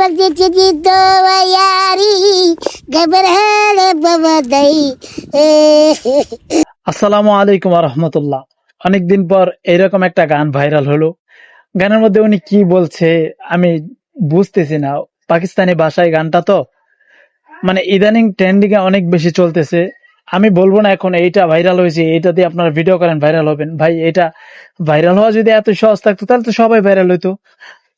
Bakti Cicito Bayari, Gabarhada Babadai. আসসালামু আলাইকুম রহমতুল্লাহ। অনেকদিন পর এরকম একটা গান ভাইরাল হলো। গানের মধ্যে উনি কি বলছে আমি বুঝতেছি না। পাকিস্তানি ভাষায় গানটা তো মানে ইদানিং ট্রেন্ডিং অনেক বেশি চলতেছে। আমি বলব না এখন এইটা ভাইরাল হয়েছে, এইটা দিয়ে আপনারা ভিডিও করেন ভাইরাল হবেন। ভাই এটা ভাইরাল হওয়া যদি এত সহজ থাকতো, তাহলে তো সবাই ভাইরাল হইতো।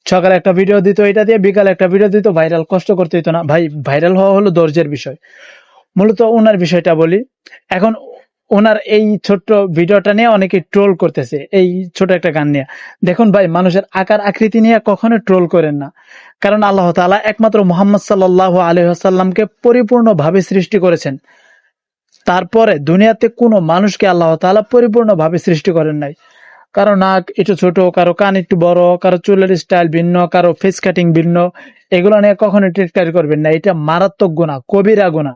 সকালে একটা ভিডিও দিত এটা দিয়ে বিকালে একটা ভিডিও দিত ভাইরাল কষ্ট করতে হইতো না। ভাই ভাইরাল হওয়া হলো ধৈর্যের বিষয়। মূলত ওনার বিষয়টা বলি। এখন ওনার এই ছোট্ট ভিডিওটা নিয়ে অনেকে ট্রোল করতেছে, এই ছোট একটা গান নিয়ে। দেখুন ভাই, মানুষের আকার আকৃতি নিয়ে কখনো ট্রোল করেন না। কারণ আল্লাহ তাআলা একমাত্র মোহাম্মদ সাল্লাহ আলহামকে পরিপূর্ণভাবে সৃষ্টি করেছেন। তারপরে দুনিয়াতে কোনো মানুষকে আল্লাহ তাআলা পরিপূর্ণভাবে সৃষ্টি করেন নাই। কারও নাক একটু ছোট, কারও কান একটু বড়, কারও চুলের স্টাইল ভিন্ন, কারও ফেস কাটিং ভিন্ন, এগুলো নিয়ে কখনো টিটকারি করবেন না। এটা মারাত্মক গুণা কবিরা গুণা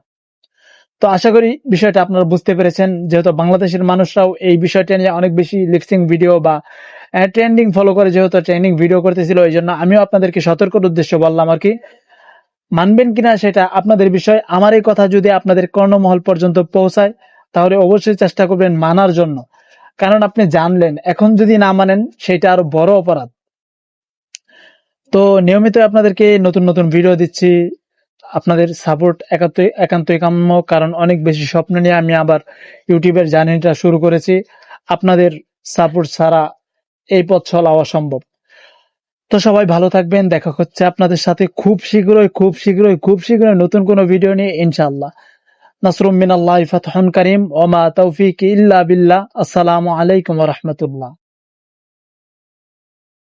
তো আশা করি বিষয়টা আপনারা বুঝতে পেরেছেন, যেহেতু বাংলাদেশের মানুষরাও এই বিষয়টা নিয়ে অনেক বেশি লিপসিং ভিডিও বা ট্রেন্ডিং ফলো করে, যেহেতু ট্রেন্ডিং ভিডিও করতেছিল এই জন্য আমিও আপনাদেরকে সতর্কর উদ্দেশ্য বললাম আর কি। মানবেন কিনা সেটা আপনাদের বিষয়। আমার এই কথা যদি আপনাদের কর্ণমহল পর্যন্ত পৌঁছায়, তাহলে অবশ্যই চেষ্টা করবেন মানার জন্য। কারণ আপনি জানলেন, এখন যদি না মানেন, সেটা আরও বড় অপরাধ। তো নিয়মিত আপনাদেরকে নতুন নতুন ভিডিও দিচ্ছি। আপনাদের সাপোর্ট একান্তই একান্তই কাম্য কারণ অনেক বেশি স্বপ্ন নিয়ে আমি আবার ইউটিউবের জার্নিটা শুরু করেছি। আপনাদের সাপোর্ট ছাড়া এই পথ চলা অসম্ভব। তো সবাই ভালো থাকবেন, দেখা হচ্ছে আপনাদের সাথে খুব শীঘ্রই খুব শীঘ্রই খুব শীঘ্রই নতুন কোনো ভিডিও নিয়ে, ইনশাআল্লাহ। নাসরুম মিনাল্লাহ হন করিম ওমা তৌফিক ইল্লা বিল্লাহ। আসসালামু আলাইকুম রাহমাতুল্লাহ।